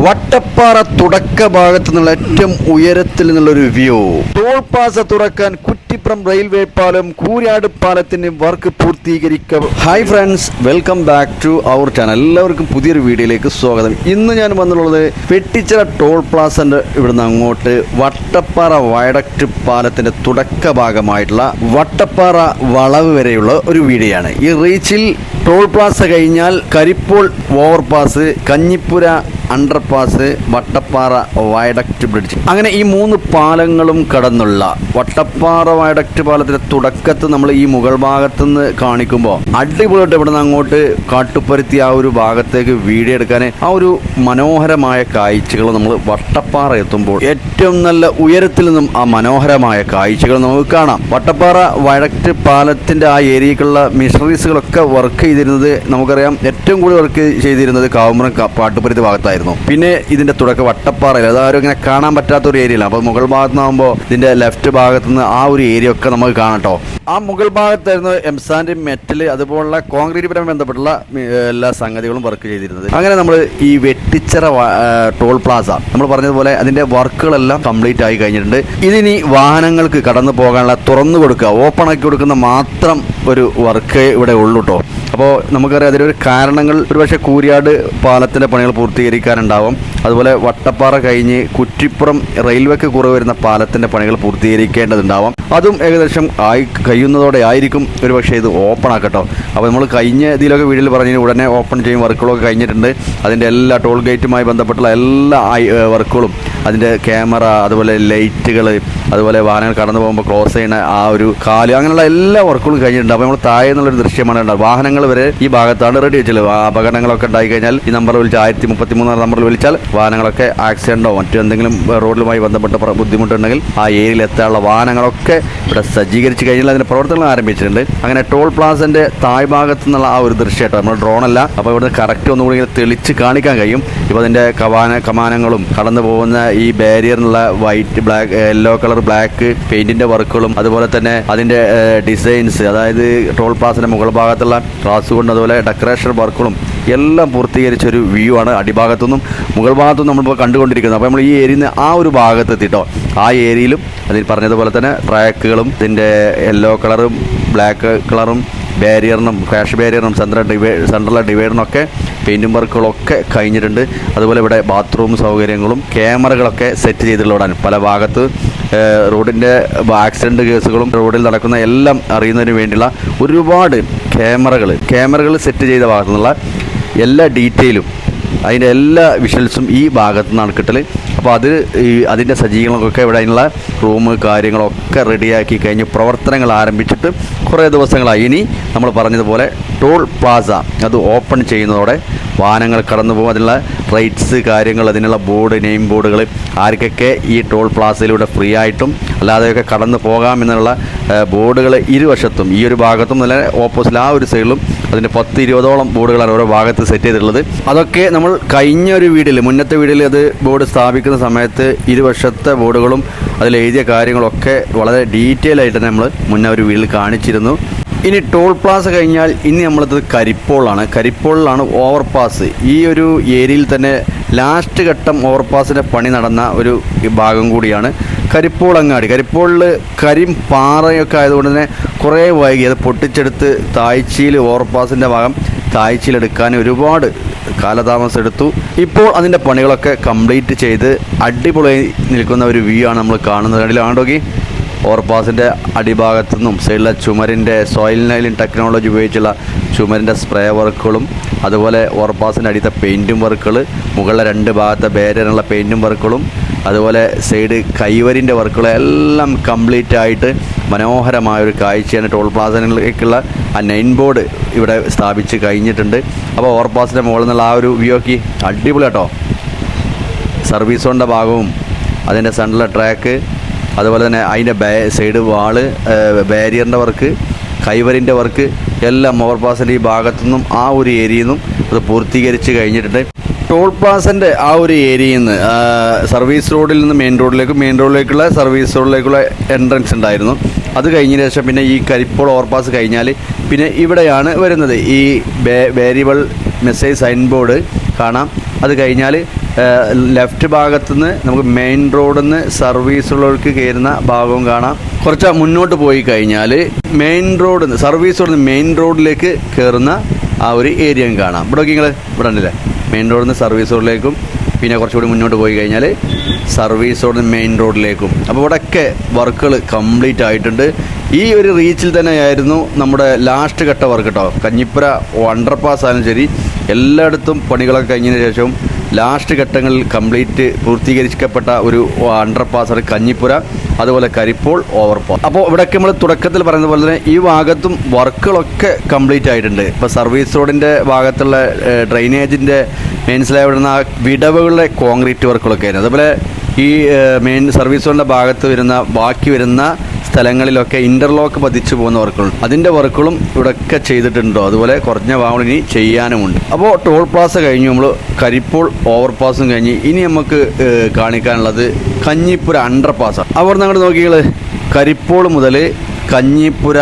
വട്ടപ്പാറ തുടക്ക ഭാഗത്ത് നിന്നുള്ള ഏറ്റവും ഉയരത്തിൽ നിന്നുള്ളൊരു വ്യൂ ടോൾ പാസ തുറക്കാൻ കുറ്റിപ്പുറം റെയിൽവേ പാലം കൂരാട് പാലത്തിന് work പൂർത്തീകരിക്ക hi friends welcome back to our channel എല്ലാവർക്കും പുതിയൊരു വീഡിയോയിലേക്ക് സ്വാഗതം. ഇന്ന് ഞാൻ വന്നിട്ടുള്ളത് വെട്ടിച്ചിറ ടോൾ പ്ലാസന്റെ ഇവിടുന്ന് അങ്ങോട്ട് വട്ടപ്പാറ വയഡക്ട് പാലത്തിന്റെ തുടക്ക ഭാഗമായിട്ടുള്ള വട്ടപ്പാറ വളവ് വരെയുള്ള ഒരു വീഡിയോയാണ്. ഈ റീച്ചിൽ ടോൾ പ്ലാസ കഴിഞ്ഞാൽ Karippol overpass Kanjippura underpass Vattappara viaduct bridge. അങ്ങനെ ഈ മൂന്ന് പാലങ്ങളും കടന്നുള്ള വട്ടപ്പാറ വയഡക്റ്റ് പാലത്തിന്റെ തുടക്കത്ത് നമ്മൾ ഈ മുകൾ ഭാഗത്ത് നിന്ന് കാണിക്കുമ്പോൾ അടിപൊളിയായിട്ട് ഇവിടെ നിന്ന് അങ്ങോട്ട് കാട്ടുപരുത്തി ആ ഒരു ഭാഗത്തേക്ക് വീഡിയോ എടുക്കാൻ ആ ഒരു മനോഹരമായ കാഴ്ചകൾ നമ്മൾ വട്ടപ്പാറ എത്തുമ്പോൾ ഏറ്റവും നല്ല ഉയരത്തിൽ നിന്നും ആ മനോഹരമായ കാഴ്ചകൾ നമുക്ക് കാണാം. വട്ടപ്പാറ വഴക്റ്റ് പാലത്തിന്റെ ആ ഏരിയക്കുള്ള മിഷണറീസുകളൊക്കെ വർക്ക് ചെയ്തിരുന്നത് നമുക്കറിയാം. ഏറ്റവും കൂടുതൽ വർക്ക് ചെയ്തിരുന്നത് കാവുമ്പറം പാട്ടുപരുത്തി ഭാഗത്തായിരുന്നു. പിന്നെ ഇതിന്റെ തുടക്കം വട്ടപ്പാറയിൽ അതാരും ഇങ്ങനെ കാണാൻ പറ്റാത്ത ഒരു ഏരിയയിലാണ്. അപ്പോൾ മുകൾ ഭാഗത്ത് നിന്നാകുമ്പോൾ ഇതിന്റെ ലെഫ്റ്റ് ഭാഗത്ത് നിന്ന് ആ ഒരു ഏരിയ ഒക്കെ നമുക്ക് കാണാം ആ മുകൾ ഭാഗത്തായിരുന്നു എംസാന്റെ മെറ്റൽ അതുപോലുള്ള കോൺക്രീറ്റ് പരമായി ബന്ധപ്പെട്ടുള്ള എല്ലാ സംഗതികളും വർക്ക് ചെയ്തിരുന്നത്. അങ്ങനെ നമ്മൾ ഈ വെട്ടിച്ചിറ ടോൾ പ്ലാസ നമ്മൾ പറഞ്ഞതുപോലെ അതിന്റെ വർക്കുകളെല്ലാം കംപ്ലീറ്റ് ആയി കഴിഞ്ഞിട്ടുണ്ട്. ഇതിനി വാഹനങ്ങൾക്ക് കടന്നു പോകാനുള്ള തുറന്നു കൊടുക്കുക ഓപ്പൺ ആക്കി കൊടുക്കുന്ന മാത്രം ഒരു വർക്ക് ഇവിടെ ഉള്ളൂ കേട്ടോ അപ്പോൾ നമുക്കറിയാം അതിലൊരു കാരണങ്ങൾ ഒരുപക്ഷെ കൂരിയാട് പാലത്തിന്റെ പണികൾ പൂർത്തീകരിക്കാനുണ്ടാവും. അതുപോലെ വട്ടപ്പാറ കഴിഞ്ഞ് കുറ്റിപ്പുറം റെയിൽവേക്ക് കുറവ് വരുന്ന പാലത്തിന്റെ പണികൾ പൂർത്തീകരിക്കേണ്ടതുണ്ടാവും. അതും ഏകദേശം ആയി കഴിയുന്നതോടെ ആയിരിക്കും ഒരുപക്ഷെ ഇത് ഓപ്പൺ ആക്കട്ടോ. അപ്പോൾ നമ്മൾ കഴിഞ്ഞ ഇതിലൊക്കെ വീഡിയോയിൽ പറഞ്ഞു ഉടനെ ഓപ്പൺ ചെയ്യും വർക്കുകളൊക്കെ കഴിഞ്ഞിട്ടുണ്ട്. അതിന്റെ എല്ലാ ടോൾ ഗേറ്റുമായി ബന്ധപ്പെട്ടുള്ള എല്ലാ വർക്കുകളും അതിന്റെ ക്യാമറ അതുപോലെ ലൈറ്റുകൾ അതുപോലെ വാഹനങ്ങൾ കടന്നു പോകുമ്പോൾ ക്ലോസ് ചെയ്യുന്ന ആ ഒരു കാൽ അങ്ങനെയുള്ള എല്ലാ വർക്കുകളും കഴിഞ്ഞിട്ടുണ്ട്. അപ്പോൾ നമ്മൾ താഴെ നിന്നുള്ളൊരു ദൃശ്യമാണ് ഉണ്ടാവുക വാഹനങ്ങൾ വരെ ഈ ഭാഗത്താണ് റെഡി വെച്ചത്. അപകടങ്ങളൊക്കെ ഉണ്ടായി കഴിഞ്ഞാൽ ഈ നമ്പർ വിളിച്ച് ആയിരത്തി മുപ്പത്തി മൂന്ന് നമ്പറിൽ വിളിച്ചാൽ വാഹനങ്ങളൊക്കെ ആക്സിഡന്റോ മറ്റെന്തെങ്കിലും റോഡിലുമായി ബന്ധപ്പെട്ട ബുദ്ധിമുട്ടുണ്ടെങ്കിൽ ആ ഏരിയയിൽ എത്താനുള്ള വാഹനങ്ങളൊക്കെ ഇവിടെ സജ്ജീകരിച്ച് കഴിഞ്ഞാൽ അതിന്റെ പ്രവർത്തനങ്ങൾ ആരംഭിച്ചിട്ടുണ്ട്. അങ്ങനെ ടോൾ പ്ലാസന്റെ താഴ്ഭാഗത്തു നിന്നുള്ള ആ ഒരു ദൃശ്യമായിട്ട് നമ്മൾ ഡ്രോണല്ല അപ്പോൾ ഇവിടുന്ന് കറക്റ്റ് ഒന്നുകൂടി തെളിച്ച് കാണിക്കാൻ കഴിയും. ഇപ്പോൾ അതിന്റെ കവാന കമാനങ്ങളും കടന്നു പോകുന്ന ഈ ബാരിയറിനുള്ള white black yellow colour black പെയിന്റിന്റെ വർക്കുകളും അതുപോലെ തന്നെ അതിന്റെ ഡിസൈൻസ് അതായത് ടോൾ പ്ലാസിന്റെ മുകൾ ഭാഗത്തുള്ള ക്ലാസ് കൊണ്ട് അതുപോലെ ഡെക്കറേഷൻ വർക്കുകളും എല്ലാം പൂർത്തീകരിച്ച ഒരു വ്യൂ ആണ് അടിഭാഗത്തുനിന്നും മുകൾ ഭാഗത്തുനിന്നും നമ്മളിപ്പോൾ കണ്ടുകൊണ്ടിരിക്കുന്നത്. അപ്പോൾ നമ്മൾ ഈ ഏരിയയിൽ നിന്ന് ആ ഒരു ഭാഗത്തെത്തിട്ടോ. ആ ഏരിയയിലും അതിൽ പറഞ്ഞതുപോലെ തന്നെ ട്രാക്കുകളും ഇതിന്റെ യെല്ലോ കളറും ബ്ലാക്ക് കളറും ബാരിയറിനും ക്രാഷ് ബാരിയറിനും സെൻട്രൽ ഡിവൈ സെൻട്രൽ ഡിവൈഡറിനൊക്കെ പെയിന്റും വർക്കുകളൊക്കെ കഴിഞ്ഞിട്ടുണ്ട്. അതുപോലെ ഇവിടെ ബാത്റൂം സൗകര്യങ്ങളും ക്യാമറകളൊക്കെ സെറ്റ് ചെയ്തിട്ടുള്ളതാണ്. പല ഭാഗത്ത് റോഡിന്റെ ആക്സിഡന്റ് കേസുകളും റോഡിൽ നടക്കുന്ന എല്ലാം അറിയുന്നതിന് വേണ്ടിയുള്ള ഒരുപാട് ക്യാമറകൾ ക്യാമറകൾ സെറ്റ് ചെയ്ത ഭാഗത്തുനിന്നുള്ള എല്ലാ ഡീറ്റെയിലും അതിന്റെ എല്ലാ വിഷ്വൽസും ഈ ഭാഗത്തു നിന്നാണ് കിട്ടൽ അപ്പോൾ അത് ഈ അതിന്റെ സജ്ജീകരണങ്ങളൊക്കെ ഇവിടെ അതിനുള്ള റൂം കാര്യങ്ങളൊക്കെ റെഡിയാക്കി കഴിഞ്ഞ് പ്രവർത്തനങ്ങൾ ആരംഭിച്ചിട്ട് കുറേ ദിവസങ്ങളായി. ഇനി നമ്മൾ പറഞ്ഞതുപോലെ ടോൾ പ്ലാസ അത് ഓപ്പൺ ചെയ്യുന്നതോടെ വാഹനങ്ങൾ കടന്നു പോകും. അതിനുള്ള റൈറ്റ്സ് കാര്യങ്ങൾ അതിനുള്ള ബോർഡ് നെയിം ബോർഡുകൾ ആർക്കൊക്കെ ഈ ടോൾ പ്ലാസയിലൂടെ ഫ്രീ ആയിട്ടും അല്ലാതെയൊക്കെ കടന്നു പോകാമെന്നുള്ള ബോർഡുകൾ ഇരുവശത്തും ഈ ഒരു ഭാഗത്തും നല്ല ഓപ്പോസിറ്റ് ആ ഒരു സൈഡിലും അതിന്റെ പത്ത് ഇരുപതോളം ബോർഡുകളാണ് ഓരോ ഭാഗത്ത് സെറ്റ് ചെയ്തിട്ടുള്ളത്. അതൊക്കെ നമ്മൾ കഴിഞ്ഞ ഒരു വീടിൽ മുന്നത്തെ വീടിൽ അത് ബോർഡ് സ്ഥാപിക്കുന്ന സമയത്ത് ഇരുവശത്തെ ബോർഡുകളും അതിൽ എഴുതിയ കാര്യങ്ങളൊക്കെ വളരെ ഡീറ്റെയിൽ ആയിട്ട് നമ്മൾ മുന്നേ ഒരു വീഡിയോയിൽ കാണിച്ചിരുന്നു. ഇനി ടോൾ പ്ലാസ കഴിഞ്ഞാൽ ഇനി നമ്മളത് കരിപ്പോളാണ് കരിപ്പോളിലാണ് ഓവർപാസ് ഈ ഒരു ഏരിയയിൽ തന്നെ ലാസ്റ്റ് ഘട്ടം ഓവർപാസിന്റെ പണി നടന്ന ഒരു ഭാഗം കൂടിയാണ്. കരിപ്പോൾ അങ്ങാടി. കരിപ്പോളിൽ കരിം പാറയൊക്കെ ആയതുകൊണ്ട് തന്നെ കുറേ വൈകി. അത് പൊട്ടിച്ചെടുത്ത് താഴ്ചയിൽ ഓവർപാസിന്റെ ഭാഗം താഴ്ചയിലെടുക്കാൻ ഒരുപാട് കാലതാമസം എടുത്തു. ഇപ്പോൾ അതിന്റെ പണികളൊക്കെ കംപ്ലീറ്റ് ചെയ്ത് അടിപൊളിയായി നിൽക്കുന്ന ഒരു വ്യൂ ആണ് നമ്മൾ കാണുന്നത്. കണ്ടില്ല ആണ്ടോക്കി ഓവർപാസിന്റെ അടിഭാഗത്തു നിന്നും സൈഡിലെ ചുമരിന്റെ സോയിൽ നൈലിൻ ടെക്നോളജി ഉപയോഗിച്ചുള്ള ചുമരിന്റെ സ്പ്രേ വർക്കുകളും അതുപോലെ ഓവർപാസിന്റെ അടിയത്തെ പെയിന്റും വർക്കുകൾ മുകളിലെ രണ്ട് ഭാഗത്തെ ബേരനുള്ള പെയിന്റും വർക്കുകളും അതുപോലെ സൈഡ് കൈവരിന്റെ വർക്കുകൾ എല്ലാം കംപ്ലീറ്റ് ആയിട്ട് മനോഹരമായ ഒരു കാഴ്ചയാണ് ടോൾ പ്ലാസയിലേക്കുള്ള ആ നൈൻ ബോർഡ് ഇവിടെ സ്ഥാപിച്ച് കഴിഞ്ഞിട്ടുണ്ട്. അപ്പോൾ ഓവർപാസിന്റെ മുകളിൽ നിന്നുള്ള ആ ഒരു വ്യൂ ഒക്കെ അടിപൊളി കേട്ടോ. ഭാഗവും അതിന്റെ സെൻട്രൽ ട്രാക്ക് അതുപോലെ തന്നെ അതിന്റെ ബേ സൈഡ് വാൾ ബാരിയറിന്റെ വർക്ക് കൈവരിന്റെ വർക്ക് എല്ലാം ഓവർപാസിന്റെ ഈ ഭാഗത്തു നിന്നും ആ ഒരു ഏരിയയിൽ നിന്നും അത് പൂർത്തീകരിച്ച് കഴിഞ്ഞിട്ടുണ്ട്. ടോൾ പ്ലാസന്റെ ആ ഒരു ഏരിയയിൽ നിന്ന് സർവീസ് റോഡിൽ നിന്ന് മെയിൻ റോഡിലേക്ക് മെയിൻ റോഡിലേക്കുള്ള സർവീസ് റോഡിലേക്കുള്ള എൻട്രൻസ് ഉണ്ടായിരുന്നു. അത് കഴിഞ്ഞ ശേഷം പിന്നെ ഈ കരിപ്പോൾ ഓവർപാസ് കഴിഞ്ഞാൽ പിന്നെ ഇവിടെയാണ് വരുന്നത്. ഈ വേരിയബിൾ മെസ്സേജ് സൈൻ ബോർഡ് കാണാം. അത് കഴിഞ്ഞാൽ ലെഫ്റ്റ് ഭാഗത്തു നിന്ന് നമുക്ക് മെയിൻ റോഡിൽ നിന്ന് സർവീസുള്ളവർക്ക് കയറുന്ന ഭാഗവും കാണാം. കുറച്ച് മുന്നോട്ട് പോയി കഴിഞ്ഞാൽ മെയിൻ റോഡിൽ നിന്ന് സർവീസ് റോഡിൽ നിന്ന് മെയിൻ റോഡിലേക്ക് കയറുന്ന ആ ഒരു ഏരിയയും കാണാം. ഇവിടെ നിങ്ങൾ ഇവിടെ ഉണ്ടല്ലേ മെയിൻ റോഡിൽ നിന്ന് സർവീസ് റോഡിലേക്കും പിന്നെ കുറച്ചുകൂടി മുന്നോട്ട് പോയി കഴിഞ്ഞാൽ സർവീസ് റോഡിൽ നിന്ന് മെയിൻ റോഡിലേക്കും അപ്പോൾ ഇവിടെയൊക്കെ വർക്കുകൾ കംപ്ലീറ്റ് ആയിട്ടുണ്ട്. ഈ ഒരു റീച്ചിൽ തന്നെയായിരുന്നു നമ്മുടെ ലാസ്റ്റ് ഘട്ട വർക്ക് കേട്ടോ കഞ്ഞിപ്പുര അണ്ടർപാസ് ആയാലും ശരി എല്ലായിടത്തും പണികളൊക്കെ കഴിഞ്ഞതിന് ശേഷവും ലാസ്റ്റ് ഘട്ടങ്ങളിൽ കംപ്ലീറ്റ് പൂർത്തീകരിക്കപ്പെട്ട ഒരു അണ്ടർപാസാണ് കഞ്ഞിപ്പുര അതുപോലെ കരിപ്പോൾ ഓവർപാസ് അപ്പോൾ ഇവിടെയൊക്കെ നമ്മൾ തുടക്കത്തിൽ പറയുന്ന പോലെ തന്നെ ഈ ഭാഗത്തും വർക്കുകളൊക്കെ കംപ്ലീറ്റ് ആയിട്ടുണ്ട്. ഇപ്പോൾ സർവീസ് റോഡിന്റെ ഭാഗത്തുള്ള ഡ്രെയിനേജിന്റെ മെയിൻസിലായി വിടുന്ന വിടവുകളുടെ കോൺക്രീറ്റ് വർക്കുകളൊക്കെ ആയിരുന്നു. അതുപോലെ ഈ മെയിൻ സർവീസ് റോഡിന്റെ ഭാഗത്ത് വരുന്ന ബാക്കി വരുന്ന സ്ഥലങ്ങളിലൊക്കെ ഇന്റർലോക്ക് പതിച്ചു പോകുന്ന വർക്കുകൾ അതിന്റെ വർക്കുകളും ഇവിടെയൊക്കെ ചെയ്തിട്ടുണ്ടോ? അതുപോലെ കുറഞ്ഞ ഭാഗങ്ങൾ ഇനി ചെയ്യാനുമുണ്ട്. അപ്പോൾ ടോൾ പ്ലാസ കഴിഞ്ഞ്. നമ്മൾ കരിപ്പോൾ ഓവർപാസും കഴിഞ്ഞ് ഇനി നമുക്ക് കാണിക്കാനുള്ളത് കഞ്ഞിപ്പുര അണ്ടർ പാസ്സാണ് നിന്ന് അങ്ങോട്ട് നോക്കിയാൽ കരിപ്പോൾ മുതൽ കഞ്ഞിപ്പുര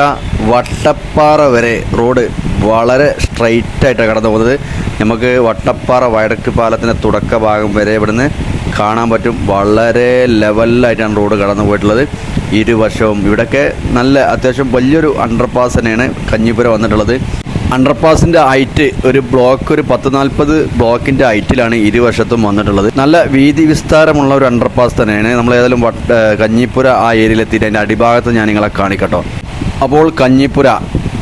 വട്ടപ്പാറ വരെ റോഡ് വളരെ സ്ട്രൈറ്റ് ആയിട്ടാണ് കടന്നു പോകുന്നത്. നമുക്ക് വട്ടപ്പാറ വയഡക്ട് പാലത്തിന്റെ തുടക്ക ഭാഗം വരെ ഇവിടുന്ന് കാണാൻ പറ്റും. വളരെ ലെവലിലായിട്ടാണ് റോഡ് കടന്നു പോയിട്ടുള്ളത്. ഇരുവശവും ഇവിടെയൊക്കെ നല്ല അത്യാവശ്യം വലിയൊരു അണ്ടർപാസ് തന്നെയാണ് കഞ്ഞിപുരം വന്നിട്ടുള്ളത്. അണ്ടർപാസിന്റെ ഹൈറ്റ് ഒരു ബ്ലോക്ക് ഒരു പത്ത് നാൽപ്പത് ബ്ലോക്കിന്റെ ഹൈറ്റിലാണ് ഇരുവശത്തും വന്നിട്ടുള്ളത്. നല്ല വീതി വിസ്താരമുള്ള ഒരു അണ്ടർപാസ് തന്നെയാണ്. നമ്മൾ ഏതായാലും കഞ്ഞിപ്പുര ആ ഏരിയയിലെത്തിയിട്ട് അതിന്റെ അടിഭാഗത്ത് ഞാൻ നിങ്ങളെ കാണിക്കട്ടോ. അപ്പോൾ കഞ്ഞിപ്പുര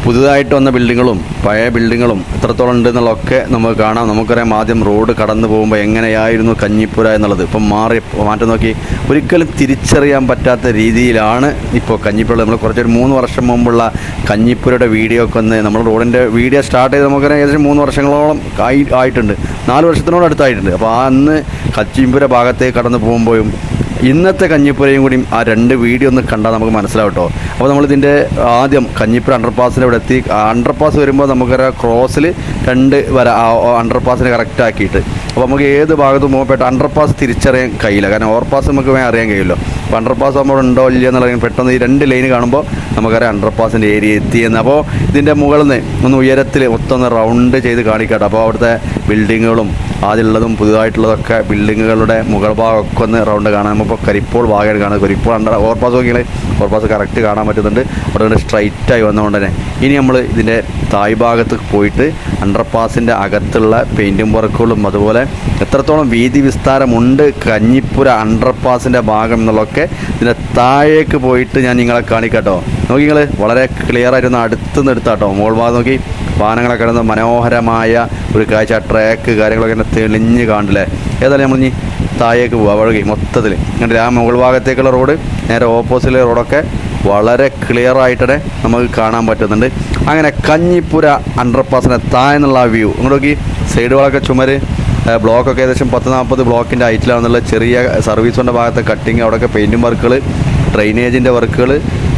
പുതുതായിട്ട് വന്ന ബിൽഡിങ്ങുകളും പഴയ ബിൽഡിങ്ങുകളും എത്രത്തോളം ഉണ്ട് എന്നുള്ളതൊക്കെ നമുക്ക് കാണാം. നമുക്കറിയാം ആദ്യം റോഡ് കടന്നു പോകുമ്പോൾ എങ്ങനെയായിരുന്നു കഞ്ഞിപ്പുര എന്നുള്ളത്. ഇപ്പം മാറി മാറ്റം നോക്കി ഒരിക്കലും തിരിച്ചറിയാൻ പറ്റാത്ത രീതിയിലാണ് ഇപ്പോൾ കഞ്ഞിപ്പുര നമ്മൾ കുറച്ചൊരു മൂന്ന് വർഷം മുമ്പുള്ള കഞ്ഞിപ്പുരയുടെ വീഡിയോ ഒക്കെ ഒന്ന് നമ്മൾ റോഡിന്റെ വീഡിയോ സ്റ്റാർട്ട് ചെയ്ത് നമുക്കറിയാം ഏകദേശം മൂന്ന് വർഷങ്ങളോളം ആയി ആയിട്ടുണ്ട്. നാല് വർഷത്തിനോട് അടുത്തായിട്ടുണ്ട് അപ്പോൾ ആ അന്ന് കച്ചിമ്പുര ഭാഗത്തേക്ക് കടന്നു പോകുമ്പോഴും ഇന്നത്തെ കഞ്ഞിപ്പുരയും കൂടി ആ രണ്ട് വീഡിയോ ഒന്ന് കണ്ടാൽ നമുക്ക് മനസ്സിലാവും കേട്ടോ അപ്പോൾ നമ്മളിതിന്റെ ആദ്യം കഞ്ഞിപ്പുര അണ്ടർപാസിന്റെ ഇവിടെ എത്തി അണ്ടർപാസ് വരുമ്പോൾ നമുക്കൊരു ക്രോസിൽ രണ്ട് വര അണ്ടർപാസിനെ കറക്റ്റ് ആക്കിയിട്ട്. അപ്പോൾ നമുക്ക് ഏത് ഭാഗത്തും പോകുമ്പോൾ അണ്ടർപാസ് തിരിച്ചറിയാൻ കഴിയില്ല. കാരണം ഓവർപാസ് നമുക്ക് വേണം അറിയാൻ കഴിയുമല്ലോ. അപ്പോൾ അണ്ടർപാസ് നമ്മൾ ഉണ്ടോ ഇല്ല എന്നുള്ളത് പെട്ടെന്ന് ഈ രണ്ട് ലൈൻ കാണുമ്പോൾ നമുക്കറിയാം അണ്ടർപാസിന്റെ ഏരിയ എത്തിയെന്ന്. അപ്പോൾ ഇതിന്റെ മുകളിൽ നിന്ന് ഒന്ന് ഉയരത്തിൽ മൊത്തം ഒന്ന് റൗണ്ട് ചെയ്ത് കാണിക്കട്ടെ. അപ്പോൾ അവിടുത്തെ ബിൽഡിങ്ങുകളും ആദ്യമുള്ളതും പുതുതായിട്ടുള്ളതൊക്കെ ബിൽഡിങ്ങുകളുടെ മുകൾ ഭാഗമൊക്കെ ഒന്ന് റൗണ്ട് കാണാം. നമുക്കിപ്പോൾ കരിപ്പോൾ ഭാഗമായിട്ട് കാണാം കരിപ്പോൾ അണ്ടർ ഓവർപാസ് നോക്കിയാൽ ഓവർപാസ് കറക്റ്റ് കാണാൻ പറ്റുന്നുണ്ട്. അവിടെ നിന്ന് സ്ട്രൈറ്റായി വന്നതുകൊണ്ട് തന്നെ. ഇനി നമ്മൾ ഇതിന്റെ തായ് ഭാഗത്ത് പോയിട്ട് അണ്ടർപാസിന്റെ അകത്തുള്ള പെയിന്റിങ് വർക്കുകളും അതുപോലെ എത്രത്തോളം വീതി വിസ്താരമുണ്ട് കഞ്ഞിപ്പുര അണ്ടർപാസിന്റെ ഭാഗം എന്നുള്ളതൊക്കെ ഇതിന്റെ താഴേക്ക് പോയിട്ട് ഞാൻ നിങ്ങളെ കാണിക്കാട്ടോ. നോക്കി നിങ്ങൾ വളരെ ക്ലിയർ ആയിട്ടൊന്ന് അടുത്ത് നിന്ന് എടുത്താട്ടോ. മോൾ ഭാഗം നോക്കി. വാഹനങ്ങളൊക്കെ കിടന്ന് മനോഹരമായ ഒരു കാഴ്ച ട്രാക്ക് കാര്യങ്ങളൊക്കെ ഇങ്ങനെ തെളിഞ്ഞ് കാണില്ലേ? ഏതായാലും നമ്മൾ ഇനി താഴേക്ക് പോവുക വഴുകി മൊത്തത്തിൽ. എന്നിട്ട് ആ മുകൾ ഭാഗത്തേക്കുള്ള റോഡ് നേരെ ഓപ്പോസിറ്റിലെ റോഡൊക്കെ വളരെ ക്ലിയർ ആയിട്ടേ നമുക്ക് കാണാൻ പറ്റുന്നുണ്ട്. അങ്ങനെ കഞ്ഞിപ്പുര അണ്ടർപാസിനെ താഴെന്നുള്ള വ്യൂ ഇങ്ങോട്ട് നോക്കി സൈഡുകളൊക്കെ ചുമര് ബ്ലോക്കൊക്കെ ഏകദേശം പത്ത് നാൽപ്പത് ബ്ലോക്കിന്റെ ഹൈറ്റിലാണെന്നുള്ള ചെറിയ സർവീസിന്റെ ഭാഗത്തെ കട്ടിങ് അവിടെയൊക്കെ പെയിന്റും വർക്കുകൾ ഡ്രെയിനേജിന്റെ വർക്കുകൾ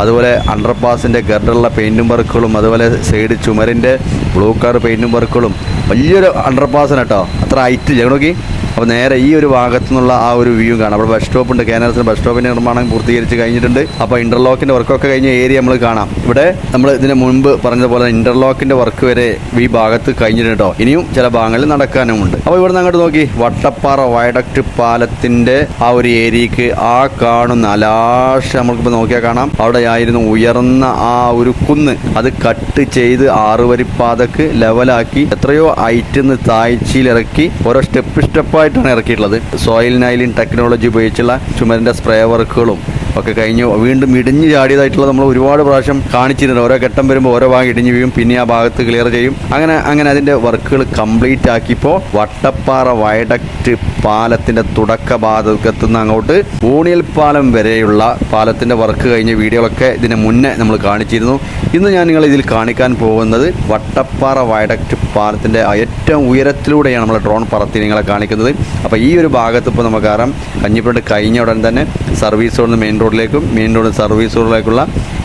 അതുപോലെ അണ്ടർപാസിന്റെ ഗർഡറുള്ള പെയിന്റും വർക്കുകളും അതുപോലെ സൈഡ് ചുമരിന്റെ ബ്ലൂ കളർ പെയിന്റും വർക്കുകളും. വലിയൊരു അണ്ടർപാസാണ് കേട്ടോ. അത്ര ഹൈറ്റ്. ഞങ്ങൾ നോക്കി അപ്പോൾ നേരെ ഈ ഒരു ഭാഗത്തു നിന്നുള്ള ആ ഒരു വ്യൂ കാണാം. അവിടെ ബസ് സ്റ്റോപ്പ് ഉണ്ട്. കേനറസിന് ബസ് സ്റ്റോപ്പിന്റെ നിർമ്മാണം പൂർത്തീകരിച്ച് കഴിഞ്ഞിട്ടുണ്ട്. അപ്പോൾ ഇന്റർലോക്കിന്റെ വർക്കൊക്കെ കഴിഞ്ഞ ഏരിയ നമ്മൾ കാണാം. ഇവിടെ നമ്മൾ ഇതിന് മുൻപ് പറഞ്ഞതുപോലെ ഇന്റർലോക്കിന്റെ വർക്ക് വരെ ഈ ഭാഗത്ത് കഴിഞ്ഞിട്ടുണ്ട് ഇനിയും ചില ഭാഗങ്ങളിൽ നടക്കാനുമുണ്ട്. അപ്പോൾ ഇവിടെ നിന്ന് അങ്ങോട്ട് നോക്കി. വട്ടപ്പാറ വയഡക്ട് പാലത്തിന്റെ ആ ഒരു ഏരിയക്ക് ആ കാണുന്ന അലാഷ് നമ്മൾക്കിപ്പോൾ നോക്കിയാൽ കാണാം. അവിടെ ആയിരുന്നു ഉയർന്ന ആ ഒരു കുന്ന്. അത് കട്ട് ചെയ്ത് ആറുവരിപ്പാതക്ക് ലെവലാക്കി എത്രയോ ഐറ്റിന്ന് താഴ്ചയിലിറക്കി ഓരോ സ്റ്റെപ്പ് സ്റ്റെപ്പായിട്ടാണ് ഇറക്കിയിട്ടുള്ളത്. സോയിൽ നൈലിൻ ടെക്നോളജി ഉപയോഗിച്ചുള്ള ചുമരിന്റെ സ്പ്രേ വർക്കുകളും ഒക്കെ കഴിഞ്ഞ്. വീണ്ടും ഇടിഞ്ഞ് ചാടിയതായിട്ടുള്ള നമ്മൾ ഒരുപാട് പ്രാവശ്യം കാണിച്ചിരുന്നത് ഓരോ ഘട്ടം വരുമ്പോൾ ഓരോ ഭാഗം ഇടിഞ്ഞ് വീഴും. പിന്നെ ആ ഭാഗത്ത് ക്ലിയർ ചെയ്യും. അങ്ങനെ അങ്ങനെ അതിന്റെ വർക്കുകൾ കംപ്ലീറ്റ് ആക്കിയപ്പോൾ വട്ടപ്പാറ വയഡക്റ്റ് പാലത്തിന്റെ തുടക്ക ഭാഗത്തു നിന്ന് അങ്ങോട്ട് ഊണിയൽ പാലം വരെയുള്ള പാലത്തിന്റെ വർക്ക് കഴിഞ്ഞ വീഡിയോകളൊക്കെ ഇതിന് മുന്നേ നമ്മൾ കാണിച്ചിരുന്നു. ഇന്ന് ഞാൻ നിങ്ങൾ ഇതിൽ കാണിക്കാൻ പോകുന്നത് വട്ടപ്പാറ വയഡക്റ്റ് പാലത്തിന്റെ ഏറ്റവും ഉയരത്തിലൂടെയാണ് നമ്മൾ ഡ്രോൺ പറത്തി നിങ്ങളെ കാണിക്കുന്നത്. അപ്പോൾ ഈ ഒരു ഭാഗത്ത് ഇപ്പോൾ കാരണം കഞ്ഞിപ്പുറത്ത് കഴിഞ്ഞ ഉടൻ തന്നെ സർവീസ് റോഡിൽ മെയിൻ മെയിൻ റോഡിലേക്കും മെയിൻ റോഡ് സർവീസ് റോഡിലേക്കുള്ള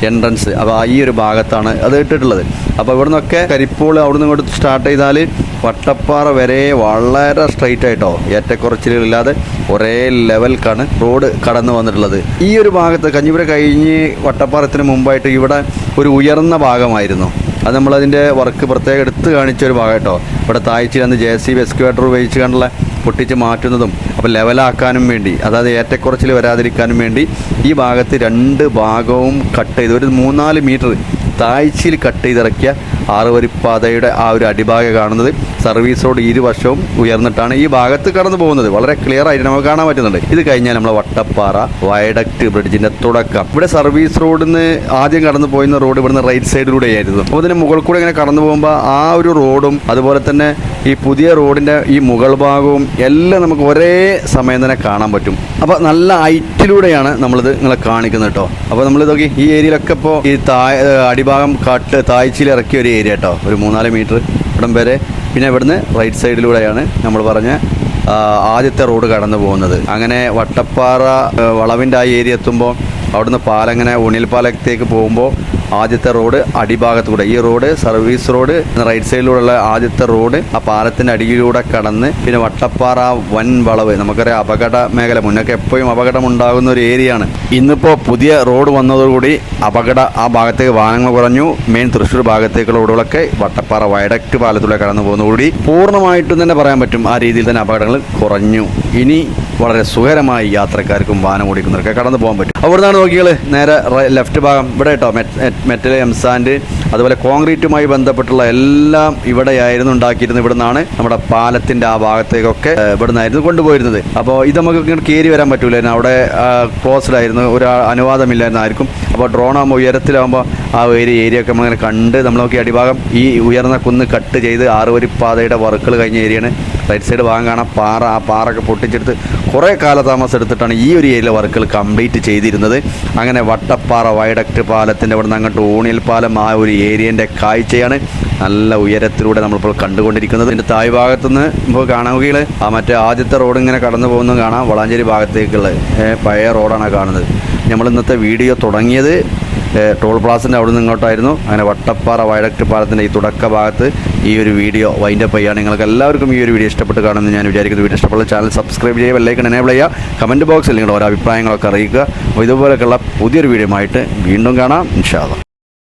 എൻട്രൻസ് അപ്പോൾ ഈ ഒരു ഭാഗത്താണ് അത് ഇട്ടിട്ടുള്ളത്. അപ്പോൾ ഇവിടെ നിന്നൊക്കെ കരിപ്പോൾ അവിടെ നിന്ന് ഇങ്ങോട്ട് സ്റ്റാർട്ട് ചെയ്താൽ വട്ടപ്പാറ വരെ വളരെ സ്ട്രൈറ്റ് ആയിട്ടോ. ഏറ്റക്കുറച്ചിലുകളില്ലാതെ ഒരേ ലെവൽക്കാണ് റോഡ് കടന്നു വന്നിട്ടുള്ളത്. ഈ ഒരു ഭാഗത്ത് കഞ്ഞിപ്പുര കഴിഞ്ഞ് വട്ടപ്പാറത്തിന് മുമ്പായിട്ട് ഇവിടെ ഒരു ഉയർന്ന ഭാഗമായിരുന്നു. അത് നമ്മളതിന്റെ വർക്ക് പ്രത്യേകം എടുത്ത് കാണിച്ച ഒരു ഭാഗം കേട്ടോ ഇവിടെ താഴ്ചയിൽ അന്ന് ജെ സി ബി എക്സ്കവേറ്റർ ഉപയോഗിച്ച് കണ്ടുള്ള പൊട്ടിച്ച് മാറ്റുന്നതും അപ്പോൾ ലെവലാക്കാനും വേണ്ടി അതായത് ഏറ്റക്കുറച്ചിൽ വരാതിരിക്കാനും വേണ്ടി ഈ ഭാഗത്ത് രണ്ട് ഭാഗവും കട്ട് ചെയ്ത് ഒരു മൂന്നാൽ മീറ്റർ താഴ്ചയിൽ കട്ട് ചെയ്തിറക്കിയ ആറുവരിപ്പാതയുടെ ആ ഒരു അടിഭാഗം കാണുന്നത് സർവീസ് റോഡ് ഇരുവശവും ഉയർന്നിട്ടാണ് ഈ ഭാഗത്ത് കടന്നു പോകുന്നത്. വളരെ ക്ലിയർ ആയിട്ട് നമുക്ക് കാണാൻ പറ്റുന്നുണ്ട്. ഇത് കഴിഞ്ഞാൽ നമ്മളെ വട്ടപ്പാറ വയഡക്ട് ബ്രിഡ്ജിന്റെ തുടക്കം. ഇവിടെ സർവീസ് റോഡിൽ നിന്ന് ആദ്യം കടന്നു പോയിരുന്ന റോഡ് ഇവിടുന്ന് റൈറ്റ് സൈഡിലൂടെ ആയിരുന്നു. അപ്പോൾ ഇതിന് മുകളിൽ കൂടെ ഇങ്ങനെ കടന്നു പോകുമ്പോൾ ആ ഒരു റോഡും അതുപോലെ തന്നെ ഈ പുതിയ റോഡിന്റെ ഈ മുകൾ ഭാഗവും എല്ലാം നമുക്ക് ഒരേ സമയം തന്നെ കാണാൻ പറ്റും. അപ്പോൾ നല്ല ഹൈറ്റിലൂടെയാണ് നമ്മളിത് നിങ്ങളെ കാണിക്കുന്നത് കേട്ടോ. അപ്പോൾ നമ്മൾ ഇതൊക്കെ ഈ ഏരിയയിലൊക്കെ ഇപ്പോൾ ഈ താ അടിഭാഗം കാട്ട് താഴ്ചയിൽ ഇറക്കിയ ഒരു ഏരിയ കേട്ടോ. ഒരു മൂന്നാൽ മീറ്റർ ഇവിടം വരെ. പിന്നെ ഇവിടുന്ന് റൈറ്റ് സൈഡിലൂടെയാണ് നമ്മൾ പറഞ്ഞ ആദ്യത്തെ റോഡ് കടന്നു പോകുന്നത്. അങ്ങനെ വട്ടപ്പാറ വളവിന്റെ ആ ഏരിയ എത്തുമ്പോൾ അവിടുന്ന് പാലങ്ങനെ ഉണിൽ പാലത്തേക്ക് പോകുമ്പോൾ ആദ്യത്തെ റോഡ് അടിഭാഗത്തൂടെ ഈ റോഡ് സർവീസ് റോഡ് റൈറ്റ് സൈഡിലൂടെയുള്ള ആദ്യത്തെ റോഡ് ആ പാലത്തിന്റെ അടിയിലൂടെ കടന്ന് പിന്നെ വട്ടപ്പാറ വൻ വളവ്. നമുക്കറിയാം അപകട മേഖല മുന്നൊക്കെ എപ്പോഴും അപകടം ഉണ്ടാകുന്ന ഒരു ഏരിയയാണ്. ഇന്നിപ്പോ പുതിയ റോഡ് വന്നതോടുകൂടി അപകട ആ ഭാഗത്തേക്ക് വാഹനങ്ങൾ കുറഞ്ഞു. മെയിൻ തൃശ്ശൂർ ഭാഗത്തേക്കുള്ള റോഡുകളൊക്കെ വട്ടപ്പാറ വയഡക്ട് പാലത്തിലൂടെ കടന്നു പോകുന്നതോടുകൂടി പൂർണമായിട്ടും തന്നെ പറയാൻ പറ്റും ആ രീതിയിൽ തന്നെ അപകടങ്ങൾ കുറഞ്ഞു. ഇനി വളരെ സുഖകരമായി യാത്രക്കാർക്കും വാഹനം ഓടിക്കുന്നവർക്ക് കടന്നു പോകാൻ പറ്റും. അവിടെ നിന്നാണ് നോക്കിയാൽ നേരെ ലെഫ്റ്റ് ഭാഗം. ഇവിടെ കേട്ടോ മെറ്റൽ എംസാൻഡ് അതുപോലെ കോൺക്രീറ്റുമായി ബന്ധപ്പെട്ടുള്ള എല്ലാം ഇവിടെയായിരുന്നു ഉണ്ടാക്കിയിരുന്നത്. ഇവിടെ നിന്നാണ് നമ്മുടെ പാലത്തിന്റെ ആ ഭാഗത്തേക്കൊക്കെ ഇവിടെ നിന്നായിരുന്നു കൊണ്ടുപോയിരുന്നത്. അപ്പോൾ ഇത് നമുക്ക് ഇങ്ങനെ കയറി വരാൻ പറ്റൂലായിരുന്നു. അവിടെ ക്ലോസ്ഡ് ആയിരുന്നു ഒരു അനുവാദമില്ലായിരുന്നു ആർക്കും അപ്പോൾ ഡ്രോൺ ആകുമ്പോൾ ഉയരത്തിലാകുമ്പോൾ ആ ഏരിയ ഏരിയ ഒക്കെ നമ്മളിങ്ങനെ കണ്ട് നമ്മൾ നോക്കി അടിഭാഗം ഈ ഉയർന്ന കുന്ന് കട്ട് ചെയ്ത് ആറുവരിപ്പാതയുടെ വർക്കുകൾ കഴിഞ്ഞ ഏരിയയാണ്. റൈറ്റ് സൈഡ് ഭാഗം കാണാം. പാറ ആ പാറൊക്കെ പൊട്ടിച്ചെടുത്ത് കുറേ കാലതാമസം എടുത്തിട്ടാണ് ഈ ഒരു ഏരിയയിലെ വർക്കുകൾ കംപ്ലീറ്റ് ചെയ്തിരുന്നത്. അങ്ങനെ വട്ടപ്പാറ വയഡക്ട് പാലത്തിന്റെ അവിടെ നിന്ന് അങ്ങോട്ട് ഊണിയൽ പാലം ആ ഒരു ഏരിയേന്റെ കാഴ്ചയാണ് നല്ല ഉയരത്തിലൂടെ നമ്മളിപ്പോൾ കണ്ടുകൊണ്ടിരിക്കുന്നത്. ഇതിന്റെ തായ് ഭാഗത്തുനിന്ന് ഇപ്പോൾ കാണുകയിൽ ആ മറ്റേ ആദ്യത്തെ റോഡ് ഇങ്ങനെ കടന്നു പോകുന്നതും കാണാം. വളാഞ്ചേരി ഭാഗത്തേക്കുള്ള പഴയ റോഡാണ് കാണുന്നത്. നമ്മൾ ഇന്നത്തെ വീഡിയോ തുടങ്ങിയത് ടോൾ പ്ലാസിന്റെ അവിടെ നിന്ന് ഇങ്ങോട്ടായിരുന്നു. അങ്ങനെ വട്ടപ്പാറ വയഡക്ട് പാലത്തിന്റെ ഈ തുടക്ക ഭാഗത്ത് ഈ ഒരു വീഡിയോ വൈൻഡപ്പ് ചെയ്യുക നിങ്ങൾക്ക് എല്ലാവർക്കും ഈ ഒരു വീഡിയോ ഇഷ്ടപ്പെട്ട് കാണുമെന്ന് ഞാൻ വിചാരിക്കുന്നു. വീഡിയോ ഇഷ്ടപ്പെട്ട ചാനൽ സബ്സ്ക്രൈബ് ചെയ്യുക ബെല്ലൈക്കൺ എനേബിൾ ചെയ്യുക. കമന്റ് ബോക്സിൽ നിങ്ങളുടെ ഓരോ അഭിപ്രായങ്ങളൊക്കെ അറിയിക്കുക. അപ്പോൾ ഇതുപോലെയൊക്കെയുള്ള പുതിയൊരു വീഡിയോ ആയിട്ട് വീണ്ടും കാണാം. ഇൻഷാല്ല